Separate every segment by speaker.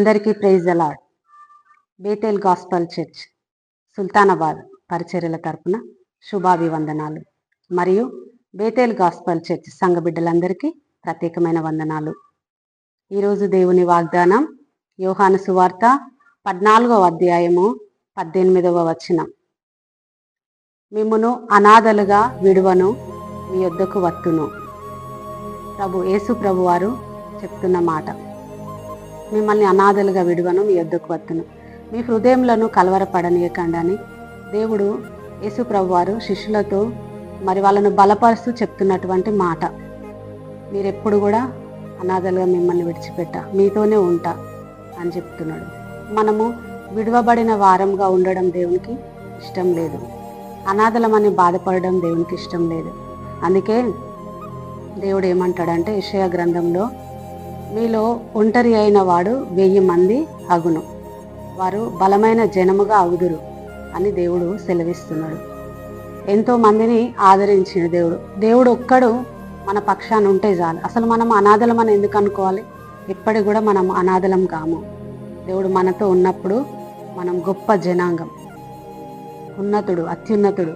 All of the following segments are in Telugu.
Speaker 1: అందరికీ praise the Lord Bethel gospel church Sultanabad పరిచర్యల తరపున శుభాభివందనాలు. మరియు బేతేల్ గాస్పల్ చర్చ్ సంఘ బిడ్డలందరికీ ప్రత్యేకమైన వందనాలు. ఈరోజు దేవుని వాగ్దానం యోహాను సువార్త పద్నాలుగవ అధ్యాయము పద్దెనిమిదవ వచనం. మిమ్మును అనాథలుగా విడువను మీ యొద్దకు వత్తును. ప్రభు యేసు ప్రభు వారు చెప్తున్న మాట. మిమ్మల్ని అనాథలుగా విడువను మీ యొద్దకు వత్తును. మీ హృదయములను కలవరపడనీయకండి దేవుడు యేసు వారు శిష్యులతో మరి వాళ్ళను బలపరుస్తూ చెప్తున్నటువంటి మాట. మీరెప్పుడు కూడా అనాథలుగా మిమ్మల్ని విడిచిపెట్ట మీతోనే ఉంటా అని చెప్తున్నాడు. మనము విడవబడిన వారంగా ఉండడం దేవునికి ఇష్టం లేదు. అనాథలమని బాధపడడం దేవునికి ఇష్టం లేదు. అందుకే దేవుడు ఏమంటాడంటే ఇషయ గ్రంథంలో మీలో ఒంటరి అయిన వాడు వెయ్యి మంది అగును. వారు బలమైన జనముగా అగుదురు అని దేవుడు సెలవిస్తున్నాడు. ఎంతో మందిని ఆదరించిన దేవుడు. దేవుడు ఒక్కడు మన పక్షాన ఉంటే చాలు. అసలు మనం అనాథలం అని ఎందుకు అనుకోవాలి? ఎప్పటికి కూడా మనం అనాథలం కాము. దేవుడు మనతో ఉన్నప్పుడు మనం గొప్ప జనాంగం. ఉన్నతుడు అత్యున్నతుడు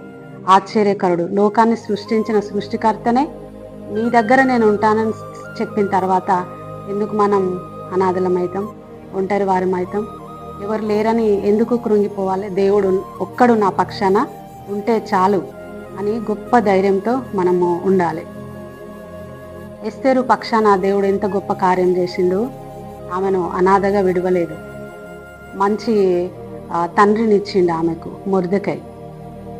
Speaker 1: ఆశ్చర్యకరుడు. లోకాన్ని సృష్టించిన సృష్టికర్తనే. నీ దగ్గర నేను ఉంటానని చెప్పిన తర్వాత ఎందుకు మనం అనాథలమైతాం? ఒంటరి వారమైతాం? ఎవరు లేరని ఎందుకు కృంగిపోవాలి? దేవుడు ఒక్కడు నా పక్షాన ఉంటే చాలు అని గొప్ప ధైర్యంతో మనము ఉండాలి. ఎస్తేరు పక్షాన దేవుడు ఎంత గొప్ప కార్యం చేసిండు ఆమెను అనాథగా విడవలేదు. మంచి తండ్రినిచ్చిండు ఆమెకు మురదకై.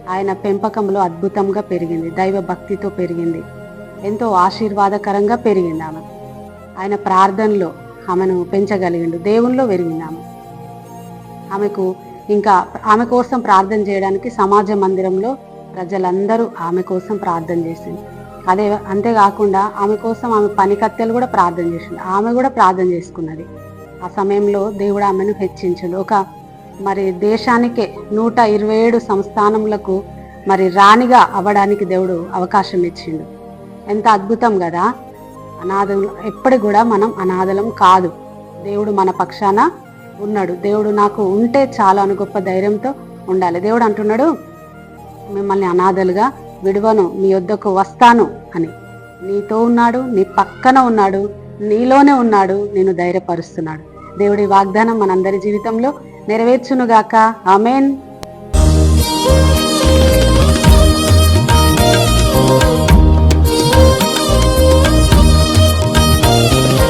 Speaker 1: ఆయన పెంపకంలో అద్భుతంగా పెరిగింది దైవ భక్తితో పెరిగింది ఎంతో ఆశీర్వాదకరంగా పెరిగింది ఆమె ఆయన ప్రార్థనలో ఆమెను పెంచగలిగిండు. దేవునిలో పెరిగింది ఆమె ఆమెకు ఇంకా ఆమె కోసం ప్రార్థన చేయడానికి సమాజ మందిరంలో ప్రజలందరూ ఆమె కోసం ప్రార్థన చేసింది. అదే అంతేకాకుండా ఆమె కోసం ఆమె పనికత్తెలు కూడా ప్రార్థన చేసింది. ఆమె కూడా ప్రార్థన చేసుకున్నది. ఆ సమయంలో దేవుడు ఆమెను హెచ్చించిండు. ఒక మరి దేశానికే నూట ఇరవై ఏడు సంస్థానములకు మరి రాణిగా అవ్వడానికి దేవుడు అవకాశం ఇచ్చిండు. ఎంత అద్భుతం కదా! అనాథం ఎప్పటికి కూడా మనం అనాథలం కాదు. దేవుడు మన పక్షాన ఉన్నాడు. దేవుడు నాకు ఉంటే చాలా అని గొప్ప ధైర్యంతో ఉండాలి. దేవుడు అంటున్నాడు మిమ్మల్ని అనాథలుగా విడువను మీ వద్దకు వస్తాను అని. నీతో ఉన్నాడు నీ పక్కన ఉన్నాడు నీలోనే ఉన్నాడు నేను ధైర్యపరుస్తున్నాడు. దేవుడి వాగ్దానం మనందరి జీవితంలో నెరవేర్చునుగాక. ఆమెన్.